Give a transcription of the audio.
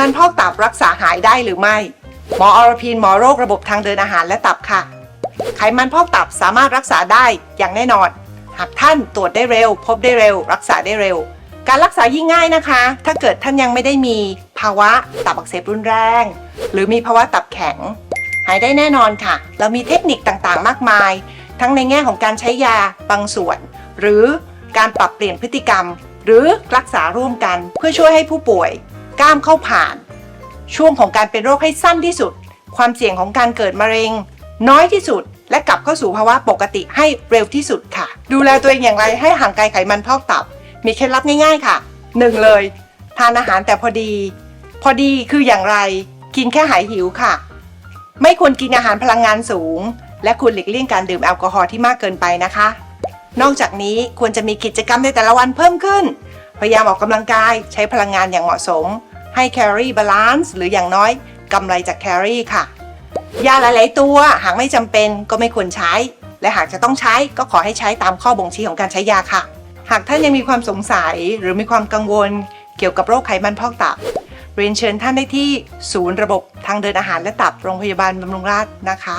มันพอกตับรักษาหายได้หรือไม่ หมออรพินหมอโรคระบบทางเดินอาหารและตับค่ะ ไขมันพอกตับสามารถรักษาได้อย่างแน่นอน หากท่านตรวจได้เร็ว พบได้เร็ว รักษาได้เร็ว การรักษายิ่งง่ายนะคะ ถ้าเกิดท่านยังไม่ได้มีภาวะตับอักเสบรุนแรง หรือมีภาวะตับแข็ง หายได้แน่นอนค่ะ เรามีเทคนิคต่างๆ มากมาย ทั้งในแง่ของการใช้ยาบางส่วน หรือการปรับเปลี่ยนพฤติกรรม หรือรักษาร่วมกันเพื่อช่วยให้ผู้ป่วย กล้ามเข้าผ่าน ช่วงของการเป็นโรคให้สั้นที่สุด ความเสี่ยงของการเกิดมะเร็ง น้อยที่สุด และกลับเข้าสู่ภาวะปกติให้เร็วที่สุดค่ะ ดูแลตัวเองอย่างไรให้ห่างไกลไขมันพอกตับ มีเคล็ดลับง่ายๆค่ะ 1 เลย ทานอาหารแต่พอดี พอดีคืออย่างไร กินแค่หายหิวค่ะ ไม่ควรกินอาหารพลังงานสูง และควรหลีกเลี่ยงการดื่มแอลกอฮอล์ที่มากเกินไปนะคะ นอกจากนี้ควรจะมีกิจกรรมในแต่ละวันเพิ่มขึ้นพยายามออกกำลังกายใช้พลังงานอย่างเหมาะสม ให้แคลอรี่บาลานซ์หรืออย่างน้อยกำไรจากแคลอรี่ค่ะ ยาหลาย ๆ ตัวหากไม่จำเป็นก็ไม่ควรใช้ และหากจะต้องใช้ก็ขอให้ใช้ตามข้อบ่งชี้ของการใช้ยาค่ะ หากท่านยังมีความสงสัยหรือมีความกังวล เกี่ยวกับโรคไขมันพอกตับเรียนเชิญท่านได้ที่ศูนย์ระบบทางเดินอาหารและตับโรงพยาบาลบำรุงราษฎร์นะคะ